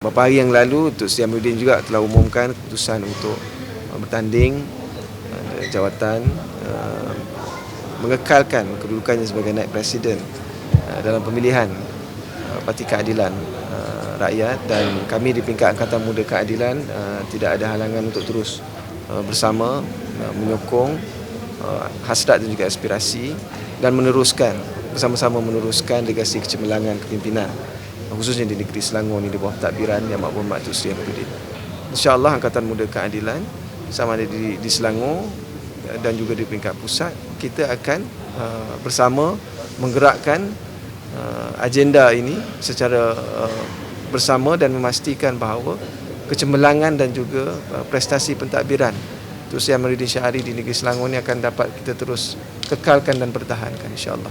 Beberapa hari yang lalu, Sri Amiruddin juga telah umumkan keputusan untuk uh, bertanding uh, jawatan uh, mengekalkan kedudukannya sebagai naib presiden dalam pemilihan Parti Keadilan Rakyat. Dan kami di peringkat Angkatan Muda Keadilan tidak ada halangan untuk terus bersama menyokong hasrat dan juga aspirasi dan meneruskan bersama-sama meneruskan legasi kecemerlangan kepimpinan khususnya di negeri Selangor ini di bawah takbiran Yang Mak Berhormat Tun Sri Amiruddin. InsyaAllah Angkatan Muda Keadilan sama ada di, di Selangor dan juga di peringkat pusat kita akan uh, bersama menggerakkan uh, agenda ini secara uh, bersama dan memastikan bahawa kecemerlangan dan juga uh, prestasi pentadbiran Tun Sri Amiruddin Syahari di negeri Selangor ini akan dapat kita terus kekalkan dan pertahankan insyaAllah.